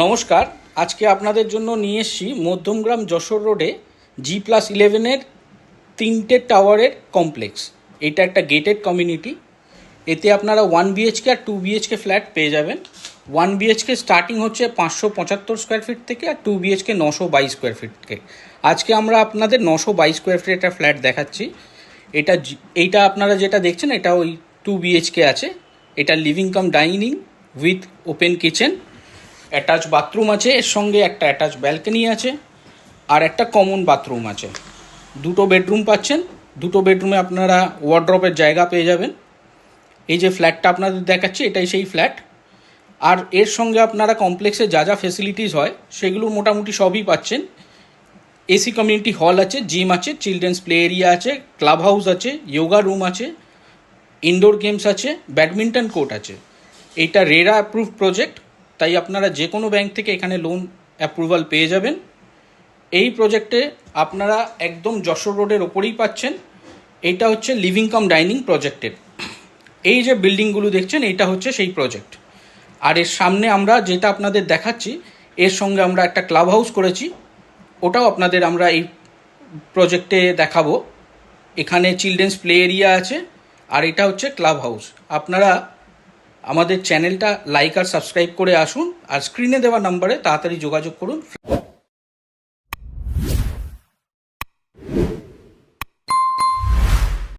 নমস্কার, আজকে আপনাদের জন্য নিয়ে এসেছি মধ্যমগ্রাম যশোর রোডে জি প্লাস ইলেভেনের তিনটে টাওয়ারের কমপ্লেক্স এটা একটা গেটেড কমিউনিটি এতে আপনারা ওয়ান বিএইচকে আর টু বিএইচকে ফ্ল্যাট পেয়ে যাবেন। ওয়ান বিএইচকে স্টার্টিং হচ্ছে পাঁচশো পঁচাত্তর স্কোয়ার ফিট থেকে আর টু বিএইচকে নশো বাইশ স্কোয়ার ফিট থেকে। আজকে আমরা আপনাদের নশো বাইশ স্কোয়ার ফিট একটা ফ্ল্যাট দেখাচ্ছি। এটা এইটা আপনারা যেটা দেখছেন, এটা ওই টু বিএইচকে আছে। এটা living cum dining with open kitchen attach bathroom আছে, এর সঙ্গে একটা অ্যাটাচ ব্যালকনি আছে, আর একটা কমন বাথরুম আছে। দুটো বেডরুম পাচ্ছেন, দুটো বেডরুমে আপনারা ওয়ার্ড্রপের জায়গা পেয়ে যাবেন। এই যে ফ্ল্যাটটা আপনাদের দেখাচ্ছি, এটাই সেই ফ্ল্যাট আর এর সঙ্গে আপনারা কমপ্লেক্সে যা যা ফেসিলিটিস হয়, সেগুলো মোটামুটি সবই পাচ্ছেন। এসি কমিউনিটি হল আছে জিম আছে চিলড্রেন্স প্লে এরিয়া আছে ক্লাব হাউস আছে যোগা রুম আছে ইনডোর গেমস আছে ব্যাডমিন্টন কোর্ট আছে। এইটা রেরা অ্যাপ্রুভ প্রজেক্ট তাই আপনারা যে কোনো ব্যাংক থেকে এখানে লোন অ্যাপ্রুভাল পেয়ে যাবেন। এই প্রজেক্টে আপনারা একদম যশোর রোডের ওপরেই পাচ্ছেন। এইটা হচ্ছে লিভিং কাম ডাইনিং প্রজেক্টের এই যে বিল্ডিংগুলো দেখছেন এইটা হচ্ছে সেই প্রজেক্ট আর এর সামনে আমরা যেটা আপনাদের দেখাচ্ছি, এর সঙ্গে আমরা একটা ক্লাব হাউস করেছি। ওটাও আপনাদের আমরা এই প্রজেক্টে দেখাবো। এখানে চিলড্রেন্স প্লে এরিয়া আছে, আর এটা হচ্ছে ক্লাব হাউস আপনারা আমাদের চ্যানেলটা লাইক আর সাবস্ক্রাইব করে আসুন আর স্ক্রিনে দেওয়া নাম্বারে তাড়াতাড়ি যোগাযোগ করুন।